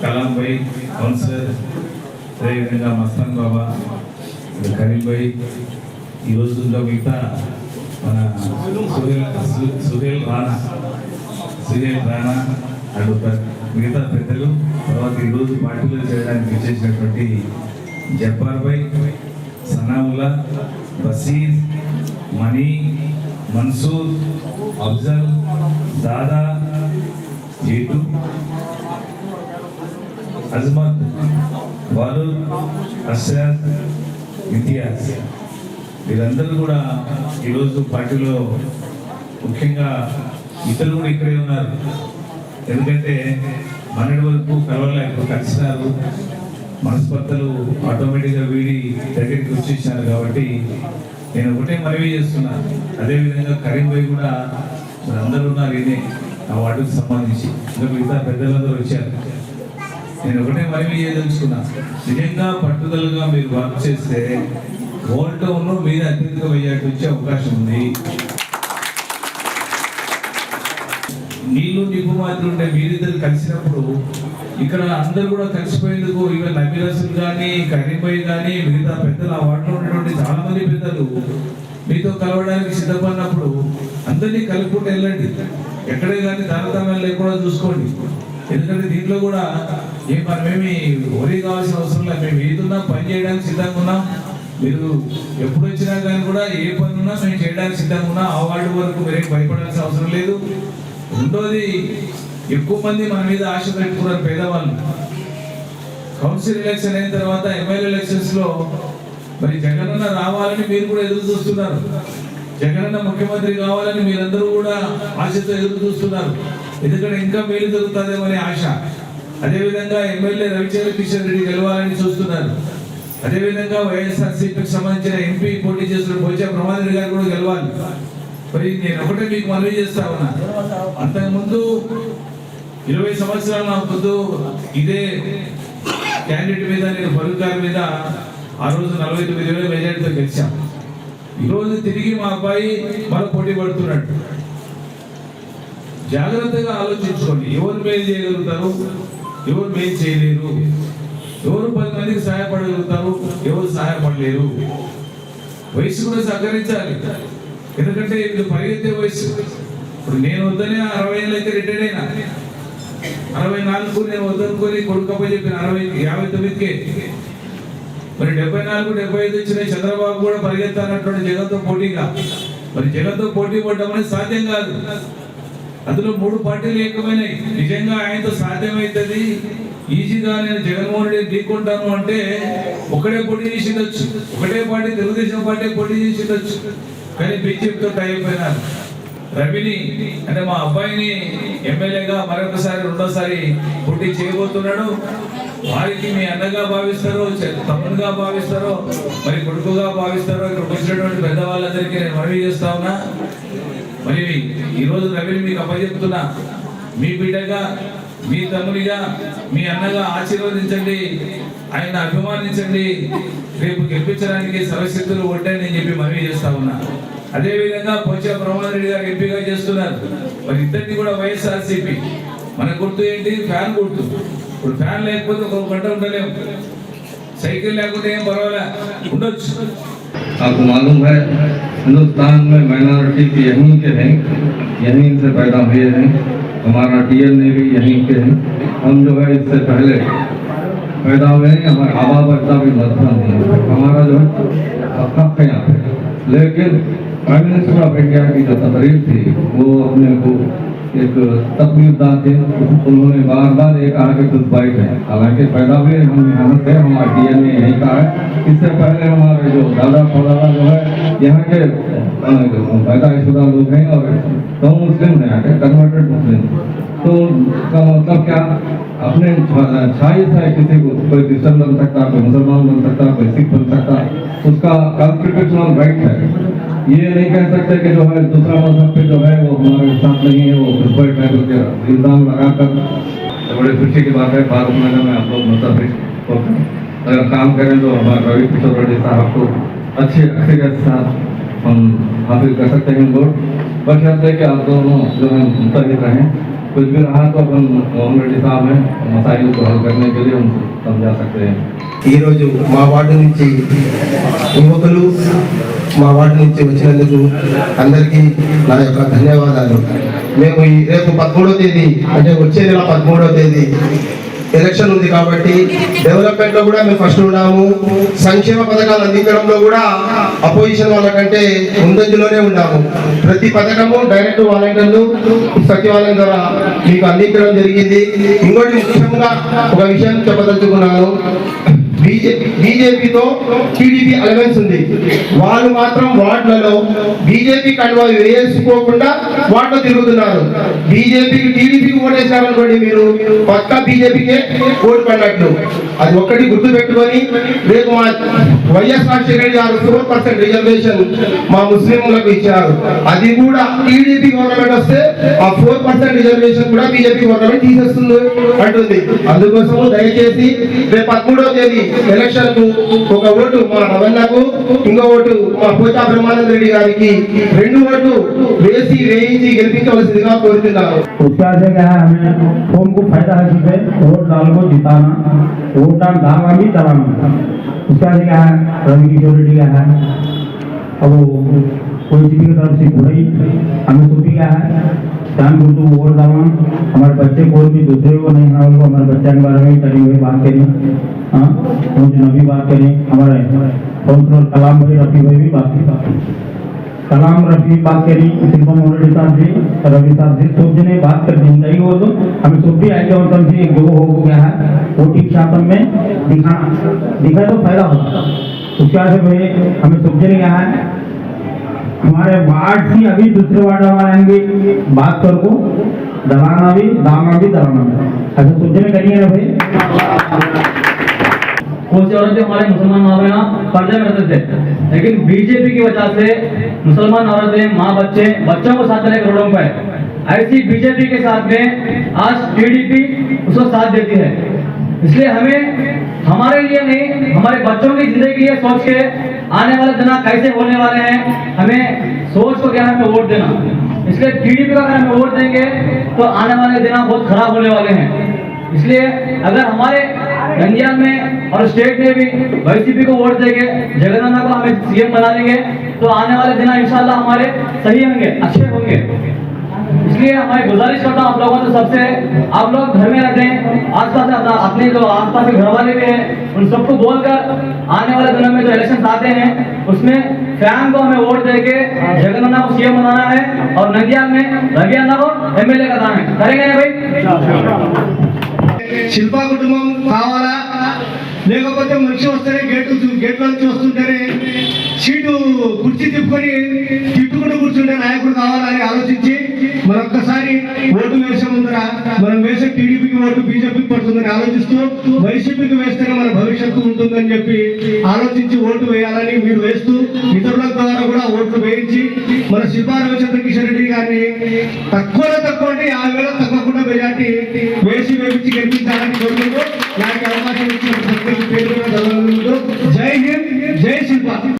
కలాం భాయ్ councillor అదేవిధంగా మస్తాన్ బాబా కరీం ఈ రోజుల్లో మిగతా మన సుహేల్ సుహేల్ రాణా సుహేల్ రాణా అటు మిగతా పెద్దలు తర్వాత ఈరోజు పార్టీలో చేయడానికి విచ్చేసినటువంటి జబ్బార్ భాయ్ బసీర్ మణి మన్సూర్ అఫ్జల్ దాదా జీటు అజ్మత్ వారు అశ్రత్ ఇంతియాజ్ వీరందరూ కూడా ఈరోజు పార్టీలో ముఖ్యంగా ఇతరులు కూడా ఇక్కడే ఉన్నారు. ఎందుకంటే మొన్నటి వరకు కలవలే కలిసినారు. మనస్పర్ధలు ఆటోమేటిక్గా వీడి దగ్గరికి వచ్చేసినారు కాబట్టి నేను ఒకటే మనవి చేస్తున్నా. అదేవిధంగా కరీం భాయ్ కూడా అందరూ ఉన్నారు ఇదే ఆ వాటికి సంబంధించి. ఇంకా మిగతా పెద్దలందరూ వచ్చారు. నేను ఒకటే మరి చేయదలుచుకున్నా. నిజంగా పట్టుదలగా మీరు వర్క్ చేస్తే ఓల్టోన్లో మీరు అత్యధిక వెయ్యాటి వచ్చే అవకాశం ఉంది. నీళ్ళు నిప్పు మాత్రం ఉంటే మీరిద్దరు కలిసినప్పుడు ఇక్కడ అందరూ కూడా కలిసిపోయేందుకు ఇక నబీరసులు కానీ కరీంబాయి కానీ మిగతా పెద్దలు ఆ వాటిలో ఉన్నటువంటి చాలా మంది పెద్దలు మీతో కలవడానికి సిద్ధపడినప్పుడు అందరినీ కలుపుకుంటూ వెళ్ళండి. ఎక్కడే కానీ తారతమ్యం లేకుండా చూసుకోండి. ఎందుకంటే దీంట్లో కూడా ఏ పని? మేము ఒరి కావాల్సిన అవసరం లేదు. మేము ఏదున్నా పని చేయడానికి సిద్ధంగా ఉన్నాం. మీరు ఎప్పుడు వచ్చినా కానీ కూడా ఏ పని ఉన్నా మేము చేయడానికి సిద్ధంగా ఉన్నా. ఆ వార్డు వరకు మీరేం భయపడాల్సిన అవసరం లేదు. రెండోది ఎక్కువ మంది మన మీద ఆశ పెట్టుకున్నారు పేదవాళ్ళు. కౌన్సిల్ ఎలక్షన్ అయిన తర్వాత ఎమ్మెల్యే ఎలక్షన్స్లో మరి జగనన్న రావాలని మీరు కూడా ఎదురు చూస్తున్నారు. జగనన్న ముఖ్యమంత్రి కావాలని మీరందరూ కూడా ఆశతో ఎదురు చూస్తున్నారు. ఎందుకంటే ఇంకా మేలు జరుగుతుందేమనే ఆశ. అదేవిధంగా ఎమ్మెల్యే రవిచంద్ర కిషన్ రెడ్డి గెలవాలని చూస్తున్నారు. అదేవిధంగా వైఎస్ఆర్సీపీకి సంబంధించిన ఎంపీ పోటీ చేస్తున్న పోచా ప్రమాద్ రెడ్డి గారు కూడా గెలవాలి. మరి నేను ఒకటే మీకు మనవి చేస్తా ఉన్నా. అంతకుముందు ఇరవై సంవత్సరాల నా ముందు ఇదే క్యాండిడేట్ మీద నేను ఫరూక్ గారి మీద ఆ రోజు నలభై తొమ్మిది వేల మెజార్టీతో గెలిచాం. ఈరోజు తిరిగి మా అబ్బాయి మరో పోటీ పడుతున్నట్టు జాగ్రత్తగా ఆలోచించుకోండి. ఎవరు మేలు చేయగలుగుతారు? ఎవరు మేలు చేయలేరు? ఎవరు పది మందికి సహాయపడగలుగుతారు? ఎవరు సహాయపడలేరు? వయసు కూడా సహకరించాలి ఎందుకంటే ఇది పరిగెత్తే వయసు. ఇప్పుడు నేను వద్దనే అరవై ఏళ్ళు అయితే రిటైర్డ్ అయినా. అరవై నాలుగు నేను వద్దనుకొని కొడుకప్ప చెప్పిన అరవై యాభై తొమ్మిదికే. మరి డెబ్బై నాలుగు డెబ్బై ఐదు వచ్చిన చంద్రబాబు కూడా పరిగెత్తానటువంటి జగన్తో పోటీగా. మరి జగన్తో పోటీ పడడం అనేది సాధ్యం కాదు. అందులో మూడు పార్టీలు ఏకమైనాయి. నిజంగా ఆయనతో సాధ్యమవుతుంది ఈజీగా నేను జగన్మోహన్ రెడ్డి ఢీకొంటాను అంటే ఒకటే పోటీ చేసి ఉండొచ్చు. ఒకటే పార్టీ తెలుగుదేశం పార్టీ పోటీ చేసి ఉండొచ్చు. కానీ బీజేపీతో టై అయిపోయినారు. రవిని అంటే మా అబ్బాయిని ఎమ్మెల్యేగా మరొకసారి రెండోసారి పోటీ చేయబోతున్నాడు. వారికి మీ అన్నగా భావిస్తారో తమ్ముడుగా భావిస్తారో మరి కొడుకుగా భావిస్తారో ఇక్కడ వచ్చినటువంటి పెద్దవాళ్ళందరికీ నేను మనవి చేస్తా ఉన్నా. మరి ఈరోజు రవిని మీకు అప్పచెప్తున్నా. మీ బిడ్డగా మీ తమ్ముడిగా మీ అన్నగా ఆశీర్వదించండి. ఆయన అభిమానించండి. రేపు గెలిపించడానికి సర్వశక్తులు ఉంటాయని నేను చెప్పి మనవి చేస్తా ఉన్నా. అదే విధంగా ప్రమోద్ రెడ్డి గారు ఎంపీగా చేస్తున్నారు. మరి ఇద్దరిని కూడా వైఎస్ఆర్సీపీ. మన గుర్తు ఏంటి? ఫ్యాన్ గుర్తు. ఇప్పుడు ఫ్యాన్ లేకపోతే ఒక గంట ఉండలేము. సైకిల్ లేకుంటే ఏం పర్వాలే? ఉండొచ్చు. आपको मालूम है, हिंदुस्तान में माइनॉरिटी के यहीं के हैं, यहीं से पैदा हुए हैं। हमारा डी डीएनए भी यहीं के हैं। हम जो है, इससे पहले पैदा हुए हैं, हमारा आबा बच्चा भी नहीं है। हमारा जो है है यहाँ पे लेकिन प्राइम मिनिस्टर ऑफ़ इंडिया की जो तकरीर थी, वो अपने को एक तकबीरदार थे उन्होंने बार बार ये कहा कि कुछ बाइट है। हालाँकि पैदा हुए, हम यहाँ से हमारा डीएनए यहीं का है। इससे पहले हमारे जो दादा फदादा जो है, यहाँ के पैदाइशुदा लोग हैं और तो मुस्लिम हैं यहाँ के, कन्वर्टेड मुस्लिम। तो इसका मतलब क्या? अपने छाई है किसी को कोई क्रिश्चन बन सकता, कोई मुसलमान बन सकता, कोई सिख बन सकता, उसका कॉन्स्टिट्यूशनल राइट है। ये नहीं कह सकते कि जो है दूसरा मज़हब पे जो है वो हमारे साथ नहीं है, वो घुसपैठ है करके इल्जाम लगाकर तो बड़ी खुशी की बात है भारत नगर में आप लोग मुताबिक होते हैं। अगर काम करें तो हमारे रवि किशोर रेड्डी साहब को अच्छे अच्छे के साथ हम हासिल कर सकते हैं वोट बस यह है कि आप दोनों जो है मुतहिद रहें कुछ भी रहा तो अपन मोहन रेड्डी साहब हैं मसाइल को हल करने के लिए उनको समझा सकते हैं ఈరోజు మా వార్డు నుంచి యువకులు మా వార్డు నుంచి వచ్చినందుకు అందరికీ నా యొక్క ధన్యవాదాలు మేము ఈ రేపు పదమూడవ తేదీ అంటే వచ్చే నెల పదమూడవ తేదీ ఎలక్షన్ ఉంది కాబట్టి డెవలప్మెంట్లో కూడా మేము ఫస్ట్ ఉన్నాము. సంక్షేమ పథకాలు అందించడంలో కూడా అపోజిషన్ వాళ్ళకంటే ముందంజలోనే ఉన్నాము. ప్రతి పథకము డైరెక్ట్ వాలంటీర్లు సచివాలయం ద్వారా మీకు అందించడం జరిగింది. ఇంకోటి ముఖ్యంగా ఒక విషయం చెప్పదలుచుకున్నాను. బీజేపీతో టీడీపీ అలవెన్స్ ఉంది. వాళ్ళు మాత్రం వార్డులలో బీజేపీ కండువా వేసుకోకుండా వార్డులో తిరుగుతున్నారు. బీజేపీకి టీడీపీకి ఓటేశారనుకోండి మీరు పక్క బీజేపీకే ఓటు పడినట్లు అది ఒక్కటి గుర్తు పెట్టుకొని రేపు మా వైఎస్ రాజశేఖర రెడ్డి గారు ఫోర్ పర్సెంట్ రిజర్వేషన్ మా ముస్లింలకు ఇచ్చారు. అది కూడా టీడీపీ గవర్నమెంట్ వస్తే ఆ ఫోర్ పర్సెంట్ రిజర్వేషన్ కూడా బీజేపీ గవర్నమెంట్ తీసేస్తుంది అంటుంది. అందుకోసం దయచేసి రేపు పదమూడవ తేదీ ఎలక్షన్ కు ఒక ఓటు మా రవణకు ఇంకో ఓటు మా పోచా బ్రహ్మానంద రెడ్డి గారికి రెండు ఓట్లు వేసి వేయించి గెలిపించవలసిందిగా కోరుతున్నాను उसके बाद से क्या है हमें फॉर्म को फायदा है जिससे वोट डाल को जिताना वोट डाल डालना भी चलाना उसके बाद से क्या है रवि किशोर रेड्डी का है अब वो कोई की तरफ़ से बुराई हमें तो भी क्या है? ध्यान गुरु वोट डालना हमारे बच्चे को भी दूसरे को नहीं हमारे को हमारे बच्चे के बारे में करी हुई बात करी। हाँ? उनसे नबी बात करी। हमारे काउंसलर कलाम भाई रफी भाई भी बात की कलाम रफी बात करी। शिल्पा मोरेडी साहब जी रवि साहब जी सब जने बात कर दी कई वो तो हमें सब भी आएँगे और तब से जो हो गया है? वो ठीक शासन में दिखाना दिखाए तो फ़ायदा होगा उसके बाद भाई? हमें सब जने क्या है हमारे वार्ड से अभी दूसरे वार्ड हमारे आएँगे। बात कर को। दलाना भी दाना भी दलाना भी। ऐसे सब जने करिए ना भाई। कौन सी औरतें हमारे मुसलमान माँ पर्दा करते थे लेकिन बीजेपी की वजह से मुसलमान औरतें, माँ बच्चे, बच्चों को साथ लेकर रोडों पर। ऐसी बीजेपी के साथ में आज टीडीपी उसको साथ देती है। इसलिए हमें हमारे लिए नहीं, हमारे बच्चों की ज़िंदगी के लिए सोच के आने वाले दिन कैसे होने वाले हैं, हमें सोच को क्या हमें वोट देना। इसलिए टीडीपी का अगर हमें वोट देंगे तो आने वाले दिन बहुत खराब होने वाले हैं। इसलिए अगर हमारे गंजिया में और स्टेट में भी वाईसीपी को वोट देंगे, जगन्नाथ को हमें सीएम बना देंगे तो आने वाले दिन इंशाल्लाह हमारे सही होंगे, अच्छे होंगे। इसलिए हमारी गुजारिश करता हूँ आप लोगों से सबसे आप लोग घर में रहते हैं आसपास अपना अपने जो आसपास के घर वाले भी हैं उन सबको बोलकर आने वाले दिनों में जो इलेक्शन आते हैं उसमें फैन को हमें वोट देके जगन्नाथ को सीएम बनाना है और नंदियाल में रवि अन्ना को एमएलए करना है करेंगे ना भाई శిల్పా కుటుంబం కావాలా లేకపోతే మనిషి వస్తేనే మనం వేసే టీడీపీకి ఓటు బీజేపీకి పడుతుందని ఆలోచిస్తూ వైసీపీకి వేస్తేనే మన భవిష్యత్తు ఉంటుందని చెప్పి ఆలోచించి ఓటు వేయాలని మీరు వేస్తూ ఇతరుల ద్వారా కూడా ఓట్లు వేయించి మన శిల్పా రవిచంద్ర కిషన్ రెడ్డి గారిని తక్కువలో తక్కువ అంటే యాభై వేల తగ్గకుండా మెజార్టీ వేసి వేపించి గెలిపించాలని కోరుకుంటూ